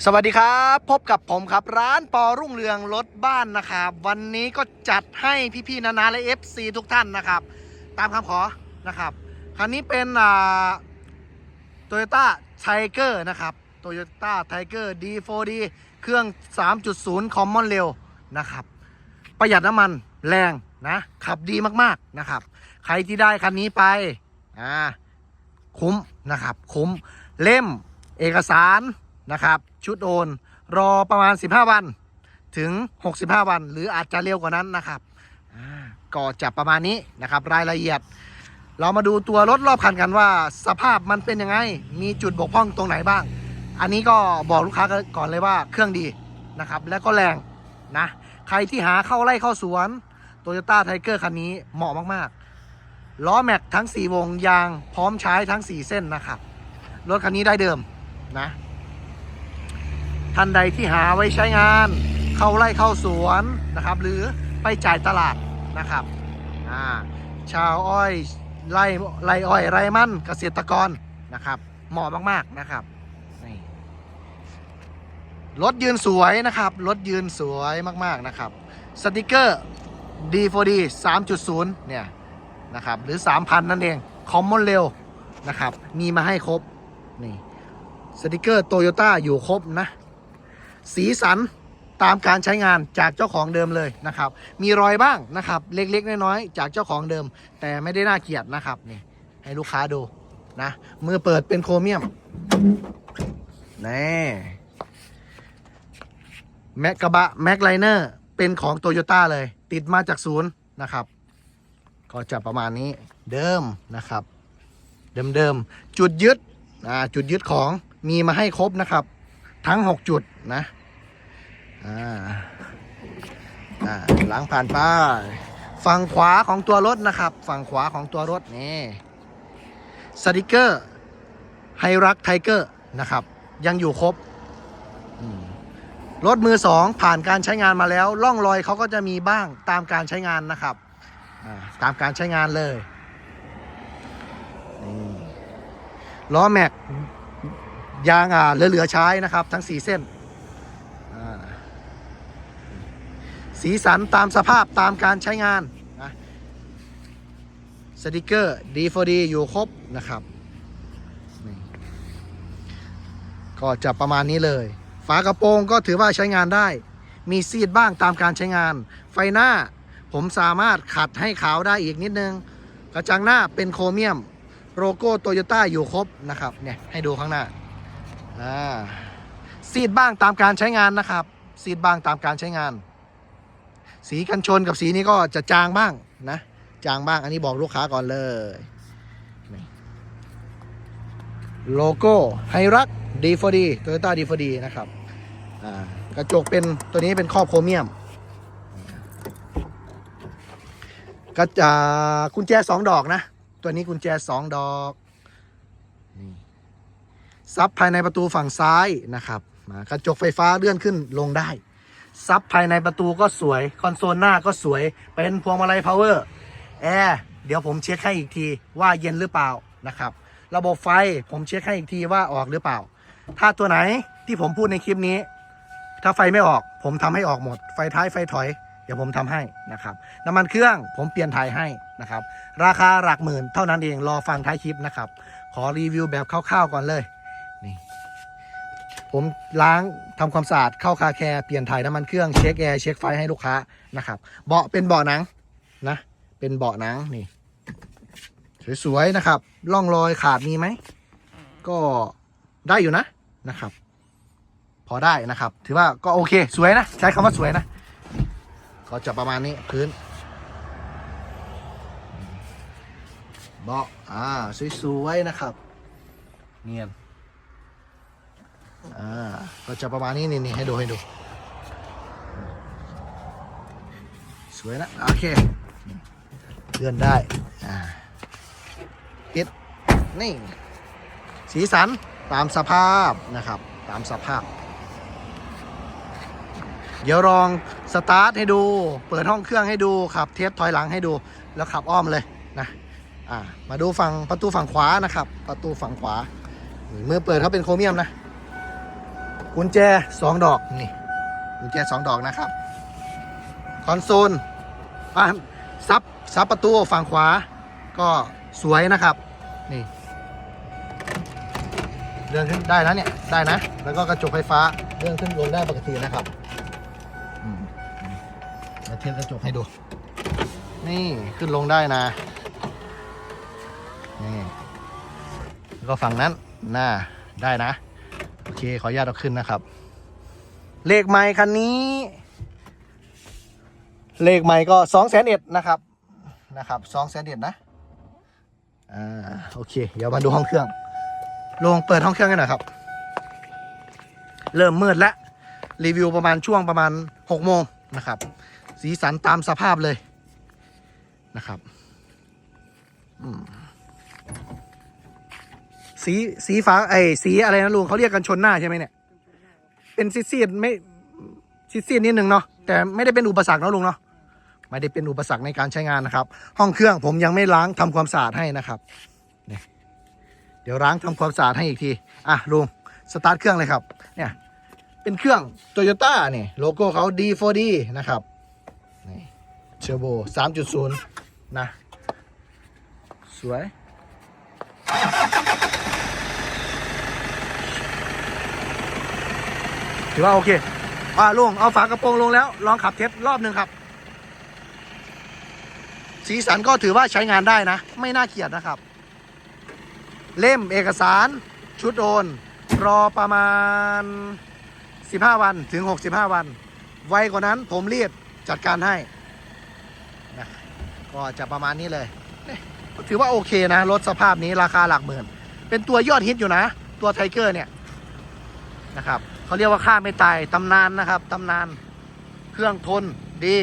สวัสดีครับ พบกับผมครับ ร้านปอรุ่งเรืองรถบ้านนะครับ วันนี้ก็จัดให้พี่ๆนานาและ FC ทุกท่านนะครับ ตามคำขอนะครับคันนี้เป็นอ่าโตโยต้าไทเกอร์นะครับโตโยต้าไทเกอร์ D4D เครื่อง 3.0 Common Rail นะครับ ประหยัดน้ำมันแรงนะ ขับดีมากๆนะครับ ใครที่ได้คันนี้ไปอ่าคุ้มนะครับ คุ้มเล่มเอกสาร นะครับ ชุดโอน รอประมาณ 15 วันถึง 65 วัน หรืออาจจะเร็วกว่านั้นนะครับอ่าก็จะประมาณนี้นะครับ รายละเอียด เรามาดูตัวรถรอบคันกันว่า สภาพมันเป็นยังไง มีจุดบกพร่องตรงไหนบ้าง อันนี้ก็บอกลูกค้าก่อนเลยว่าเครื่องดีนะครับ และก็แรงนะ ใครที่หาเข้าไร่เข้าสวนโตโยต้าไทเกอร์คันนี้เหมาะมากๆ ล้อแม็กทั้ง 4 วงยางพร้อมใช้ทั้ง 4 เส้นนะครับ รถคันนี้ได้เดิมนะ ท่านใดที่หาไว้ใช้งาน เข้าไร่เข้าสวนนะครับ หรือไปจ่ายตลาดนะครับชาวอ้อยไร่ไร่อ้อยไร่มันเกษตรกรนะครับ เหมาะมากๆนะครับนี่รถยืนสวยนะครับรถยืนสวยมากๆนะครับสติกเกอร์ D4D 3.0 เนี่ยนะครับหรือ 3,000 นั่นเองคอมมอนเร็วนะครับ มีมาให้ครบ นี่สติกเกอร์โตโยต้าอยู่ครบนะ สีสันตามการใช้งานจากเจ้าของเดิมเลยนะครับ มีรอยบ้างนะครับ เล็กๆน้อยๆจากเจ้าของเดิม แต่ไม่ได้น่าเกลียดนะครับนี่ให้ลูกค้าดูนะมือเปิดเป็นโครเมียมนี่แม็กกระบะแม็กไลเนอร์เป็นของโตโยต้าเลย ติดมาจากศูนย์นะครับ ก็จะประมาณนี้เดิมนะครับ เดิมๆจุดยึดอ่าจุดยึดของมีมาให้ครบนะครับ ทั้ง 6 จุด นะอ่าอ่าหลังผ่านไปฝั่งขวาของตัวรถนะครับ ฝั่งขวาของตัวรถนี่สติกเกอร์ไฮรักไทเกอร์นะครับ ยังอยู่ครบรถมือสองผ่านการใช้งานมาแล้วร่องรอยเขาก็จะมีบ้างตามการใช้งานนะครับอ่าตามการใช้งานเลยล้อแม็กยางอ่าเหลือๆใช้นะครับ ทั้งสีเส้นอ่า สีสันตามสภาพตามการใช้งานนะสติกเกอร์ D4D อยู่ครบนะครับก็จะประมาณนี้เลย ฝากระโปรงก็ถือว่าใช้งานได้ มีซีดบ้างตามการใช้งาน ไฟหน้าผมสามารถขัดให้ขาวได้อีกนิดนึง กระจังหน้าเป็นโครเมียม โลโก้โตโยต้าอยู่ครบนะครับเนี่ยให้ดูข้างหน้าอ่าซีดบ้างตามการใช้งานนะครับ ซีดบ้างตามการใช้งาน สีกันชนกับสีนี้ก็จะจางบ้างนะ จางบ้างอันนี้บอกลูกค้าก่อนเลยโลโก้ไฮรัก D4D Toyota D4D นะครับกระจกเป็นตัวนี้เป็นครอบโครเมียมกระจากุญแจสองดอกนะ ตัวนี้กุญแจสองดอกซับภายในประตูฝั่งซ้ายนะครับ กระจกไฟฟ้าเลื่อนขึ้นลงได้ ซับภายในประตูก็สวย คอนโซลหน้าก็สวย เป็นพวงมาลัยพาวเวอร์แอร์เดี๋ยวผมเช็คให้อีกทีว่าเย็นหรือเปล่านะครับ ระบบไฟผมเช็คให้อีกทีว่าออกหรือเปล่า ถ้าตัวไหนที่ผมพูดในคลิปนี้ ถ้าไฟไม่ออก ผมทำให้ออกหมด ไฟท้ายไฟถอย เดี๋ยวผมทำให้นะครับ น้ำมันเครื่องผมเปลี่ยนถ่ายให้นะครับ ราคาหลักหมื่นเท่านั้นเองรอฟังท้ายคลิปนะครับ ขอรีวิวแบบคร่าวๆก่อนเลย ผมล้างทำความสะอาดเข้าคาแคร์เปลี่ยนถ่ายน้ำมันเครื่องเช็คแอร์เช็คไฟให้ลูกค้านะครับเบาะเป็นเบาะหนังนะเป็นเบาะหนังนี่ สวยๆนะครับร่องรอยขาดมีไหมก็ได้อยู่นะนะครับ พอได้นะครับ ถือว่าก็โอเคสวยนะ ใช้คำว่าสวยนะก็จะประมาณนี้พื้นเบาะอ่าสวยๆนะครับ เนียน อ่าก็จะประมาณนี้นี่นี่ให้ดูให้ดู สวยนะโอเคเลื่อนได้อ่าปิดนี่สีสันตามสภาพนะครับ ตามสภาพ เดี๋ยวลองสตาร์ทให้ดู เปิดห้องเครื่องให้ดูขับเทสถอยหลังให้ดู แล้วขับอ้อมเลยนะมาดูฝั่งประตูฝั่งขวานะครับ ประตูฝั่งขวานี่มือเปิดเขาเป็นโครเมียมนะ กุญแจสองดอกนี่กุญแจสองดอกนะครับ คอนโซลอ่าซับซับประตูฝั่งขวา ก็สวยนะครับ นี่เลื่อนขึ้นได้นะเนี่ยได้นะ แล้วก็กระจกไฟฟ้าเลื่อนขึ้นลงได้ปกตินะครับอืมเดี๋ยวเทียบกระจกให้ดู นี่ขึ้นลงได้นะนี่ก็ฝั่งนั้นหน้าได้นะ อเค ขออนุญาตเอาขึ้นนะครับ เลขไมค์คันนี้ เลขไมค์ก็สองแสนเอ็ดนะครับ นะครับสองแสนเอ็ดนะ อ่า โอเค เดี๋ยวมาดูห้องเครื่อง ลงเปิดห้องเครื่องกันหน่อยครับ เริ่มมืดแล้ว รีวิวประมาณช่วงประมาณหกโมงนะครับ สีสันตามสภาพเลยนะครับ อืม สีสีฟ้าไอ้สีอะไรนะลุงเขาเรียกกันชนหน้าใช่ไหมเนี่ย เป็นซีซีดไม่ซีซีดนิดนึงเนาะแต่ไม่ได้เป็นอุปสรรคเนาะลุงเนาะไม่ได้เป็นอุปสรรคในการใช้งานนะครับ ห้องเครื่องผมยังไม่ล้างทำความสะอาดให้นะครับนี่เดี๋ยวล้างทำความสะอาดให้อีกทีอะลุงสตาร์ทเครื่องเลยครับเนี่ยเป็นเครื่องโตโยต้าเนี่ยโลโก้เขา D4D นะครับนี่เชอร์โบ3.0 นะ สวย ถือว่าโอเคอ่าลุงเอาฝากระโปรงลงแล้ว ลองขับเทสรอบหนึ่งครับ สีสันก็ถือว่าใช้งานได้นะ ไม่น่าเกลียดนะครับ เล่มเอกสาร ชุดโอน รอประมาณ 15 วันถึง 65 วัน ไวกว่านั้นผมรีบจัดการให้นะก็จะประมาณนี้เลย ถือว่าโอเคนะ รถสภาพนี้ราคาหลักหมื่น เป็นตัวยอดฮิตอยู่นะ ตัวไทเกอร์เนี่ยนะครับ เขาเรียกว่าค่าไม่ตายตำนานนะครับตำนานเครื่องทนดี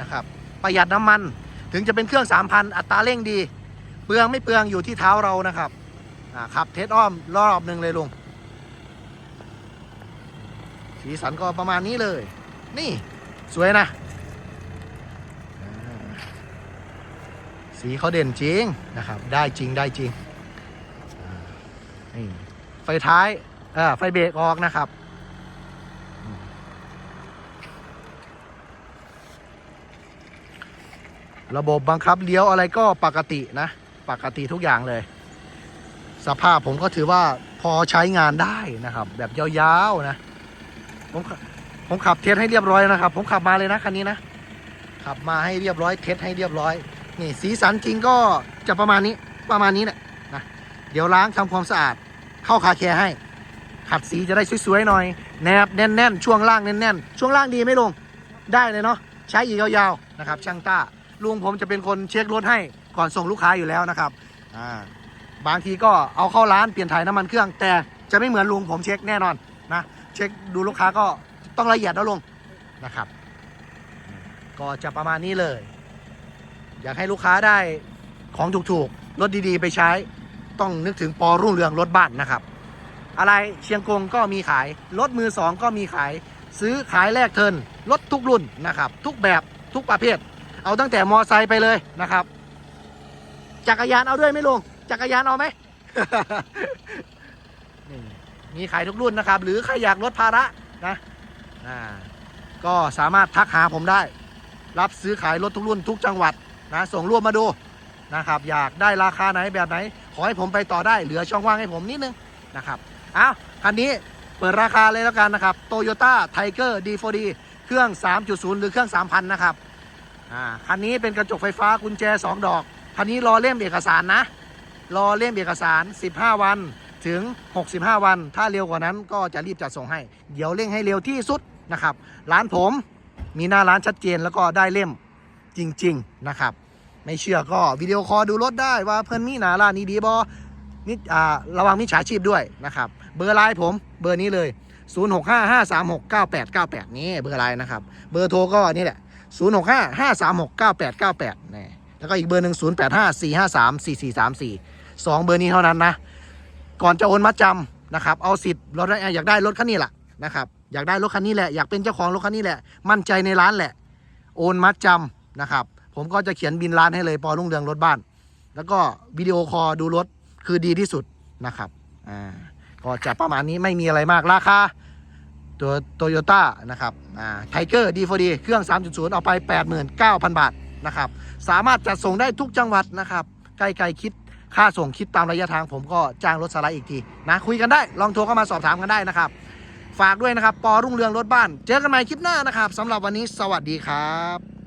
นะครับ ประหยัดน้ำมัน ถึงจะเป็นเครื่อง 3,000 อัตราเร่งดี เปลืองไม่เปลืองอยู่ที่เท้าเรานะครับขับเทสอ้อมรอบหนึ่งเลยลุงสีสันก็ประมาณนี้เลย นี่สวยนะ สีเขาเด่นจริงนะครับ ได้จริงได้จริงไฟท้ายไฟเบรกออกนะครับอืม ระบบบังคับเลี้ยวอะไรก็ปกตินะ ปกติทุกอย่างเลย สภาพผมก็ถือว่าพอใช้งานได้นะครับ แบบยาวๆนะ ผมขับผมขับเทสให้เรียบร้อยนะครับ ผมขับมาเลยนะคันนี้นะ ขับมาให้เรียบร้อยเทสให้เรียบร้อย นี่สีสันจริงก็จะประมาณนี้ประมาณนี้แหละนะเดี๋ยวล้างทำความสะอาด เข้าคาแคร์ให้ ขัดสีจะได้สวยๆหน่อยแนบแน่นๆช่วงล่างแน่นๆช่วงล่างดีไหมลุงได้เลยเนาะใช้อีกยาวๆนะครับช่างต้า ลุงผมจะเป็นคนเช็ครถให้ก่อนส่งลูกค้าอยู่แล้วนะครับอ่าบางทีก็เอาเข้าร้านเปลี่ยนถ่ายน้ำมันเครื่อง แต่จะไม่เหมือนลุงผมเช็คแน่นอนนะเช็คดูลูกค้าก็ต้องละเอียดนะลุงนะครับ ก็จะประมาณนี้เลย อยากให้ลูกค้าได้ของถูกๆรถดีๆ ไปใช้ ต้องนึกถึงปอรุ่งเรืองรถบ้านนะครับ อะไรเชียงกงก็มีขายรถมือสองก็มีขาย ซื้อขายแลกเทิร์นรถทุกรุ่นนะครับ ทุกแบบทุกประเภท เอาตั้งแต่มอไซค์ไปเลยนะครับ จักรยานเอาด้วยไหมลุงจักรยานเอาไหมนี่มีขายทุกรุ่นนะครับ หรือใครอยากลดภาระนะอ่าก็สามารถทักหาผมได้ รับซื้อขายรถทุกรุ่นทุกจังหวัดนะส่งรูปมาดูนะครับอยากได้ราคาไหนแบบไหน ขอให้ผมไปต่อได้เหลือช่องว่างให้ผมนิดนึงนะครับอ้าวคันนี้เปิดราคาเลยแล้วกันนะครับ Toyota Tiger D4D เครื่อง 3.0 หรือเครื่อง 3,000 นะครับ อ่าคันนี้เป็นกระจกไฟฟ้ากุญแจ 2 ดอก คันนี้รอเล่มเอกสารนะ รอเล่มเอกสาร 15 วันถึง 65 วัน ถ้าเร็วกว่านั้นก็จะรีบจัดส่งให้ เดี๋ยวเร่งให้เร็วที่สุดนะครับ ร้านผมมีหน้าร้านชัดเจนแล้วก็ได้เล่มจริง ๆนะครับ ไม่เชื่อก็วิดีโอคอลดูรถได้ว่าเพื่อนมีหนาร้านนี้ดีบอนิดอ่าระวังมิจฉาชีพด้วยนะครับ เบอร์ไลน์ผมเบอร์นี้เลย 0655369898 นี่เบอร์ไลน์นะครับ เบอร์โทรก็นี่แหละ 0655369898นี่แล้วก็อีกเบอร์หนึ่ง0854534434สองเบอร์นี้เท่านั้นนะ ก่อนจะโอนมัดจำนะครับ เอาสิทธิ์รถอยากได้รถคันนี้แหละนะครับ อยากได้รถคันนี้แหละ อยากเป็นเจ้าของรถคันนี้แหละ มั่นใจในร้านแหละ โอนมัดจำนะครับ ผมก็จะเขียนบินร้านให้เลย ปอรุ่งเรืองรถบ้าน แล้วก็วิดีโอคอลดูรถคือดีที่สุดนะครับ อ่า ก็จะประมาณนี้ไม่มีอะไรมาก ราคา ตัวโตโยต้านะครับอ่าไทเกอร์ดีโฟดีเครื่อง 3.0เอาไป 89,000 บาทนะครับ สามารถจัดส่งได้ทุกจังหวัดนะครับ ใกล้ๆคิดค่าส่งคิดตามระยะทางผมก็จ้างรถสไลด์อีกทีนะ คุยกันได้ลองโทรเข้ามาสอบถามกันได้นะครับ ฝากด้วยนะครับ ปอรุ่งเรืองรถบ้าน เจอกันใหม่คลิปหน้านะครับสำหรับวันนี้สวัสดีครับ